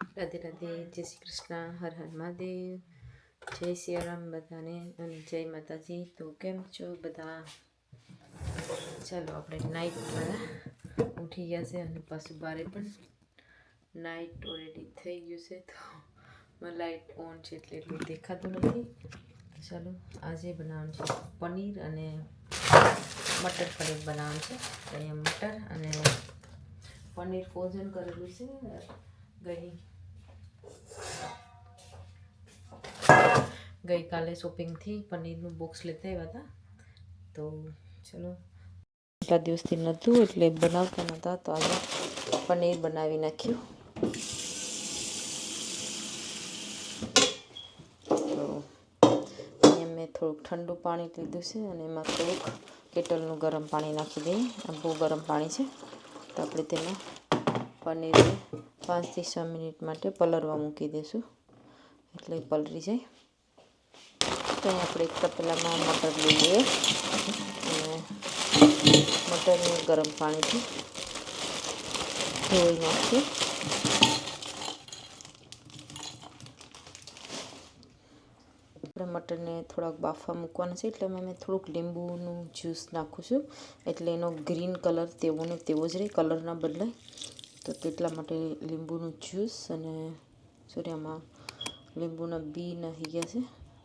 રાધે રાધે, જય શ્રી કૃષ્ણ, હર હર મહાદેવ, જય સિયારામ બધાને અને જય માતાજી. તો કેમ છો બધા? ચાલો, આપણે નાઇટ બધા ઉઠી ગયા છે અને પાછું બારે પણ નાઇટ ઓલરેડી થઈ ગયું છે, તો લાઇટ ઓન છે એટલે એટલું દેખાતું નથી. ચાલો, આજે બનાવવાનું છે પનીર અને મટર પનીર બનાવવાનું છે. અહીંયા મટર અને પનીર ફ્રોઝન કરેલું છે. ગઈ. ગઈકાલે શોપિંગથી પનીરનું બોક્સ લેતા આવ્યા હતા. તો ચલો. એટલા દિવસથી નહોતું એટલે બનાવતા નહોતા, તો આજે પનીર બનાવી નાખ્યું. મેં થોડુંક ઠંડુ પાણી લીધું છે અને એમાં થોડુંક કેટલનું ગરમ પાણી નાખી દઈએ. આ બહુ ગરમ પાણી છે. તો આપણે તેમાં પનીરને પાંચથી છ મિનિટ માટે પલળવા મૂકી દઈશું એટલે પલળી જાય. તો આપણે એક તપેલામાં મટર લઈ લઈએ. અને મટરને ગરમ પાણીથી ધોઈ નાખીએ. આપણે મટરને થોડાક બાફવા મૂકવાના છે, એટલે મેં થોડુંક લીંબુનું જ્યુસ નાખું છું. એટલે એનો ગ્રીન કલર તેવો ને તેવો જ રહે, કલરના બદલાય તો તેટલા માટે લીંબુનું જ્યુસ અને સોરી આમાં લીંબુના બી નાખી ગયા છે.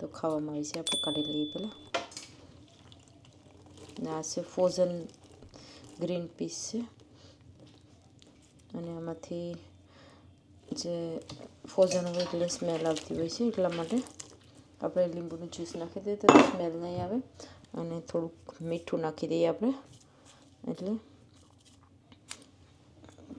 તો ખાવામાં આવી છે. આપણે કાઢી લઈએ પહેલાં. ને આ છે ફ્રોઝન ગ્રીન પીસ છે. અને આમાંથી જે ફ્રોઝન હોય એટલે સ્મેલ આવતી હોય છે એટલા માટે આપણે લીંબુનું જ્યુસ નાખી દઈએ તો સ્મેલ નહીં આવે. અને થોડુંક મીઠું નાખી દઈએ આપણે. એટલે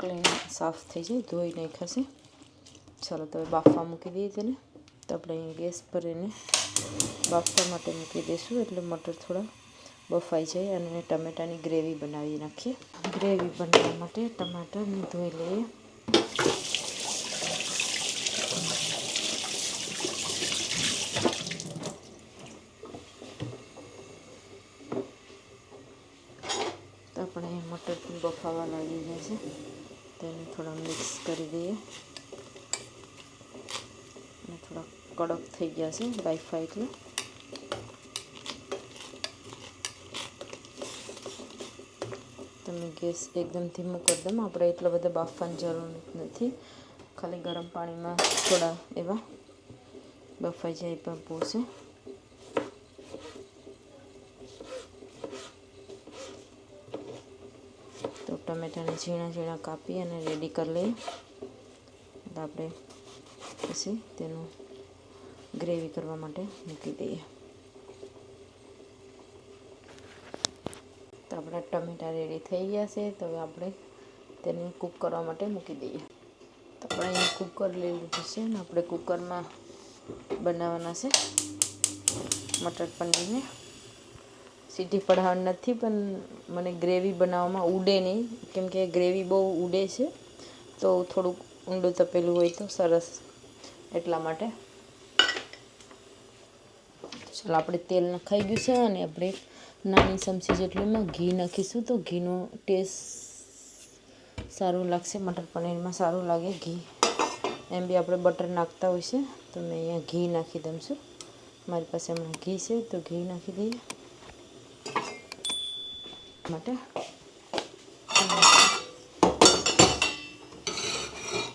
ક્લીન સાફ થઈ જાય ધોઈ નહીં ખસે ચાલો તો બાફવા મૂકી દઈએ તેને તો આપણે અહીં ગેસ પર એને બાફવા માટે મૂકી દઈશું એટલે મટર થોડા બફાઈ જાય અને ટમેટાની ગ્રેવી બનાવી નાખીએ ગ્રેવી બનાવવા માટે ટમાટરને ધોઈ લઈએ આપણે મટર બફાવા લાગી ગયા છે તેને થોડા મિક્સ કરી દઈએ. અને થોડા કડક થઈ ગયા છે બાઈફા એટલે તમે ગેસ એકદમ ધીમો કરી દો. આપણે એટલા બધા બાફવાની જરૂર નથી. ખાલી ગરમ પાણીમાં થોડા એવા બફાઈ જાય પણ પોસે ટમેટાને ઝીણા ઝીણા કાપી અને રેડી કરી લઈએ. આપણે પછી તેનું ગ્રેવી કરવા માટે મૂકી દઈએ. તો આપણા ટમેટા રેડી થઈ ગયા છે, તો હવે આપણે તેને કૂક કરવા માટે મૂકી દઈએ. તો આપણે અહીંયા કૂકર લઈ લીધું છે અને આપણે કુકરમાં બનાવવાના છે મટર પનીરને. સીટી પડાવવાની નથી, પણ મને ગ્રેવી બનાવવામાં ઉડે નહીં. કેમકે ગ્રેવી બહુ ઉડે છે, તો થોડુંક ઊંડું તપેલું હોય તો સરસ. એટલા માટે. ચાલો, આપણે તેલ નખાઈ ગયું છે અને આપણે નાની ચમચી જેટલીમાં ઘી નાખીશું. તો ઘીનો ટેસ્ટ સારું લાગશે. મટર પનીરમાં સારું લાગે ઘી. એમ બી આપણે બટર નાખતા હોય છે, તો મેં અહીંયા ઘી નાખી દઉં છું. મારી પાસે હમણાં ઘી છે, તો ઘી નાખી દઈએ. માટે.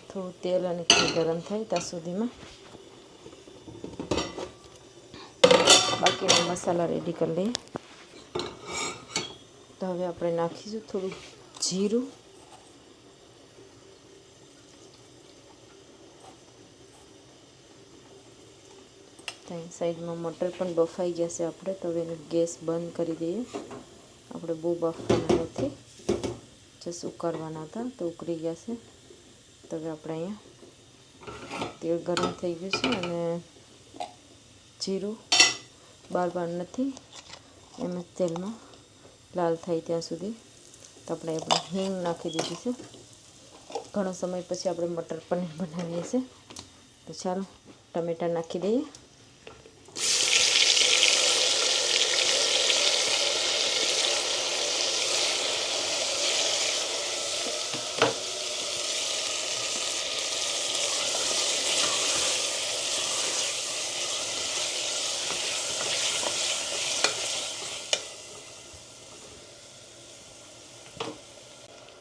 થોડું તેલ અને ઘી ગરમ થાય ત્યાં સુધીમાં. બાકીના મસાલા રેડી કરી લઈએ. તો હવે આપણે નાખીશું થોડું જીરું. ત્યાં સાઈડમાં મટર પણ બફાઈ ગયા છે આપણે. તો હવે એને ગેસ બંધ કરી દઈએ. આપણે બહુ બફવાના નથી. જસ ઉકાળવાના હતા તો ઉકળી ગયા છે. તો હવે આપણે અહીંયા તેલ ગરમ થઈ ગયું છે અને જીરું બાર બાર નથી. એમ તેલમાં લાલ થાય ત્યાં સુધી. તો આપણે આપણે હિંગ નાખી દીધી છે. ઘણો સમય પછી આપણે મટર પનીર બનાવીએ છીએ. તો ચાલો, ટમેટાં નાખી દઈએ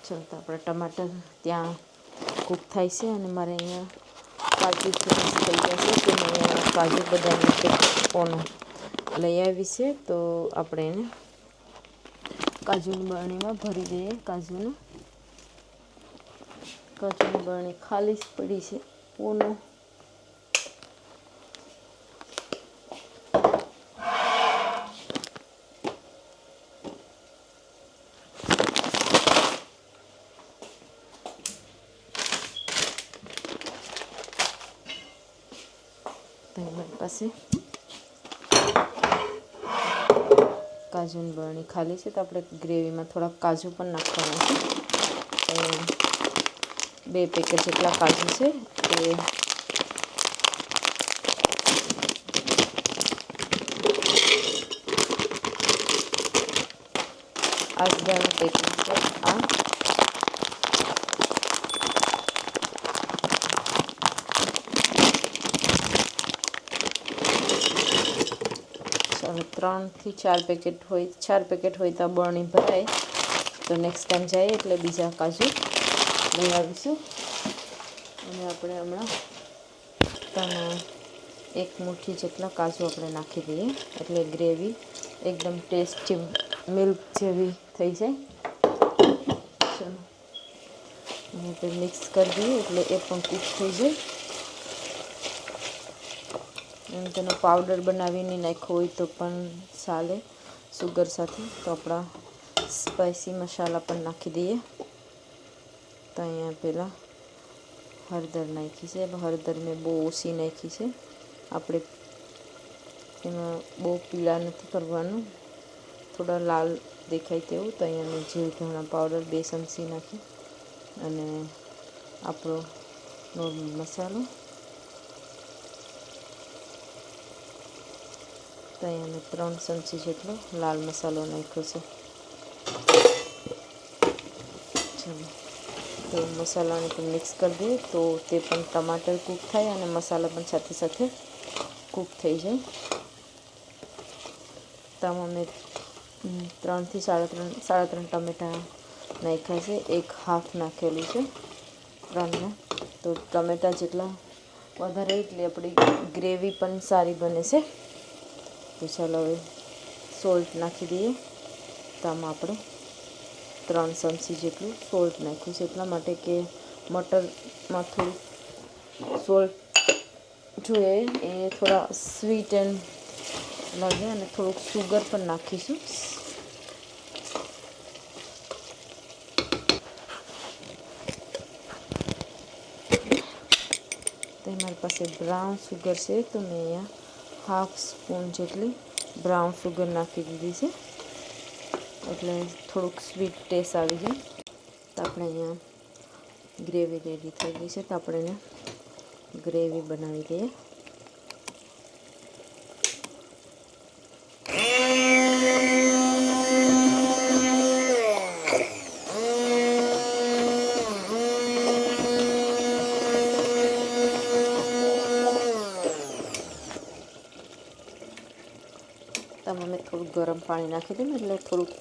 ચાલો તો આપણે ટમાટર ત્યાં કૂક થાય છે અને મારે અહીંયા કાજુ ફિનિશ થઈ જશે તો મેં કાજુ બદામનું પેકોનો લઈ આવી છે. તો આપણે એને કાજુની બરણીમાં ભરી દઈએ કાજુનું. કાજુની બરણી ખાલી જ પડી છે, પૂનો. મારી પાસે કાજુની બરણી ખાલી છે તો આપણે ગ્રેવીમાં થોડાક કાજુ પણ નાખવાના છે. બે પેકેટ જેટલા કાજુ છે એ આજદાનું પેકેટ છે આ. ત્રણથી ચાર પેકેટ હોય, ચાર પેકેટ હોય તો બરણી ભરાય. તો નેક્સ્ટ ટાઈમ જાય એટલે બીજા કાજુ લઈ અને આપણે હમણાં તમે એક મુઠ્ઠી જેટલા કાજુ આપણે નાખી દઈએ. એટલે ગ્રેવી એકદમ ટેસ્ટી મિલ્ક જેવી થઈ જાય. ચલો. મિક્સ કરી દઈએ એટલે એ પણ કૂક થઈ જાય. તેનો પાવડર બનાવીને નાખ્યો હોય તો પણ ચાલે. સુગર સાથે તો આપણા સ્પાઈસી મસાલા પણ નાખી દઈએ. તો અહીંયા પહેલાં હળદર નાખી છે. હળદર મેં બહુ ઓછી નાખી છે. આપણે એમાં બહુ પીળા નથી કરવાનું. થોડા લાલ દેખાય તેવું. તો અહીંયા મેં જીવ ધાણા પાવડર બે ચમચી નાખી. અને આપણો નોર્મલ મસાલો. તો અહીંયા મેં ત્રણ ચમચી જેટલો લાલ મસાલો નાખ્યો છે. ચાલો, તો મસાલાને પણ મિક્સ કરી દઈએ. તો તે પણ ટમાટર કૂક થાય અને મસાલા પણ સાથે સાથે કૂક થઈ જાય. તો મેં ત્રણથી સાડા ત્રણ સાડા ત્રણ ટમેટાં નાખ્યા છે. એક હાફ નાખેલું છે ત્રણને. તો ટમેટાં જેટલા વધારે એટલી આપણી ગ્રેવી પણ સારી બને છે. તો ચાલો હવે સોલ્ટ નાખી દઈએ. તો આમાં આપણે ત્રણ ચમચી જેટલું સોલ્ટ નાખ્યું છે. એટલા માટે કે મટરમાં થોડું સોલ્ટ જોઈએ. એ થોડા સ્વીટ એન્ડ લાગે અને થોડુંક સુગર પણ નાખીશું. તો મારી પાસે બ્રાઉન સુગર છે. તો મેં અહીંયા હાફ સ્પૂન જેટલી બ્રાઉન સુગર નાખી દીધી છે. એટલે થોડુંક સ્વીટ ટેસ્ટ આવી જાય. તો આપણે અહીંયા ગ્રેવી રેડી થઈ ગઈ છે. તો આપણે ગ્રેવી બનાવી દઈએ આમાં મેં થોડુંક ગરમ પાણી નાખી દઉં એટલે થોડુંક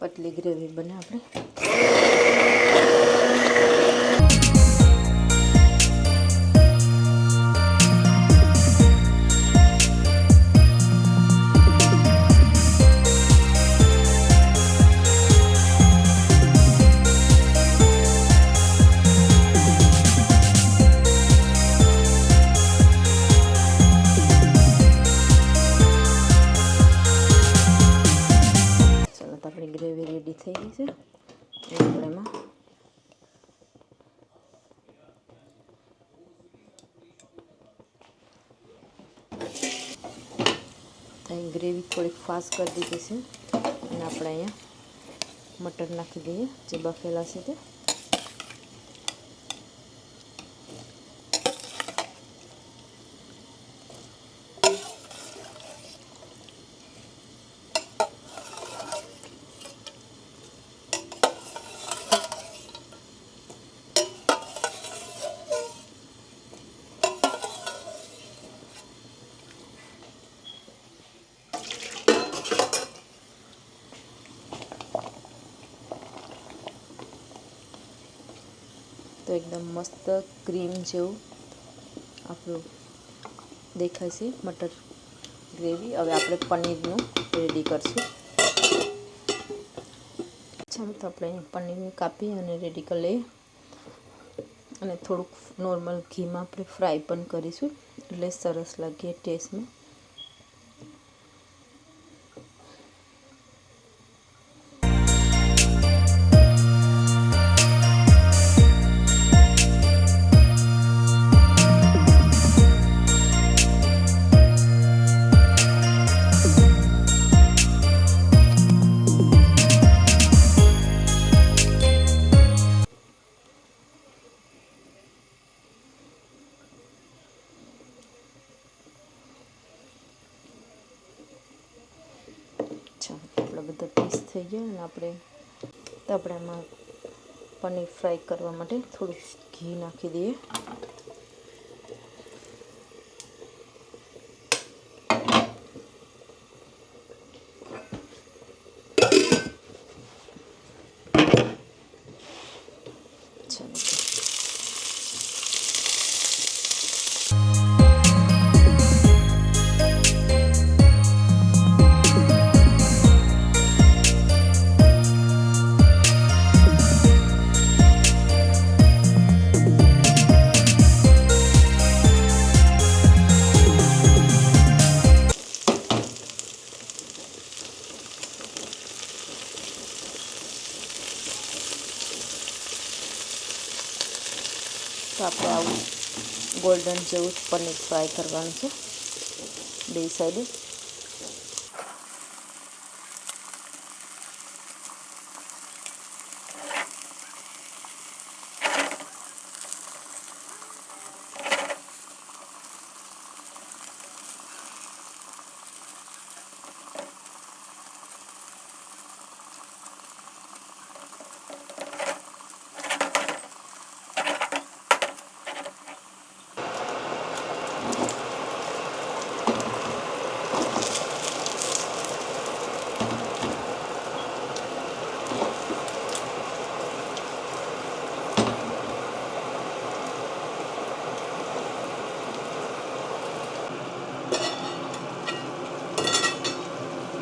પતલી ગ્રેવી બને આપણે. થોડીક કરી દીધી છે. અને આપણે અહીંયા મટર નાખી દઈએ. જે બફેલા છે તે. તો એકદમ મસ્ત ક્રીમ જેવું આપણું દેખાય છે મટર ગ્રેવી હવે આપણે પનીરનું રેડી કરશું. ચાલો તો આપણે પનીરને કાપી અને રેડી કરી લઈએ. અને થોડુંક નોર્મલ ઘીમાં આપણે ફ્રાય પણ કરીશું. એટલે સરસ લાગે ટેસ્ટમાં ચાલો આપણે બધા પીસ થઈ ગયા અને આપણે તો આપણે પનીર ફ્રાય કરવા માટે થોડું ઘી નાખી દઈએ. ગોલ્ડન જેવું પનીર ફ્રાય કરવાનું છે. બે સાઈડે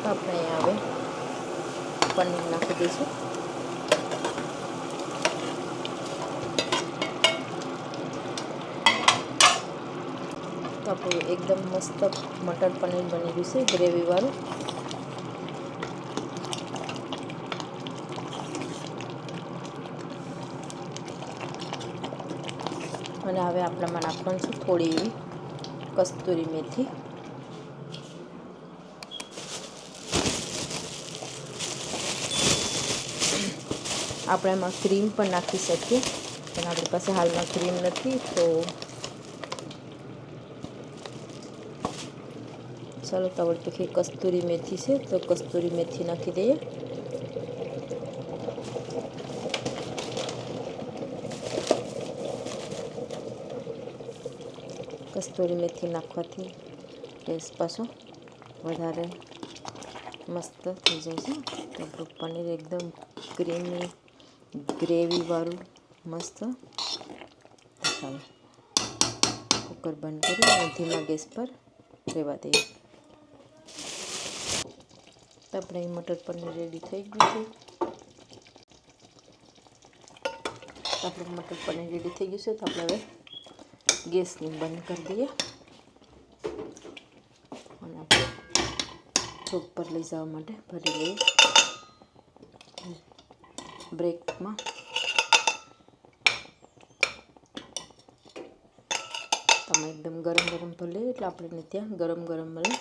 તો આપણે અહીંયા હવે પનીર નાખી દઈશું તો આપણું એકદમ મસ્ત મટર પનીર બની ગયું છે, ગ્રેવીવાળું. અને હવે આપણામાં નાખવાનું છે થોડી એવી કસ્તુરી મેથી. આપણે એમાં ક્રીમ પણ નાખી શકીએ, પણ આપણી પાસે હાલમાં ક્રીમ નથી, તો ચાલો તો આપણી કસ્તુરી મેથી છે, તો કસ્તુરી મેથી નાખી દઈએ. કસ્તુરી મેથી નાખવાથી ટેસ્ટ પાછો વધારે મસ્ત થઈ જાય છે. તો પનીર એકદમ ક્રીમી, ગ્રેવીવાળું મસ્ત ચાલો કુકર બંધ કરી ધીમા ગેસ પર રહેવા દઈએ. તો આપણે મટર પનીર રેડી થઈ ગયું છે. આપણું મટર પનીર રેડી થઈ ગયું છે, તો આપણે હવે ગેસને બંધ કરી દઈએ. અને આપણે ચોક પર લઈ જવા માટે ભરી લઈએ બ્રેકમાં. તમે એકદમ ગરમ ગરમ ભલે એટલે આપણે ત્યાં ગરમ ગરમ મળે.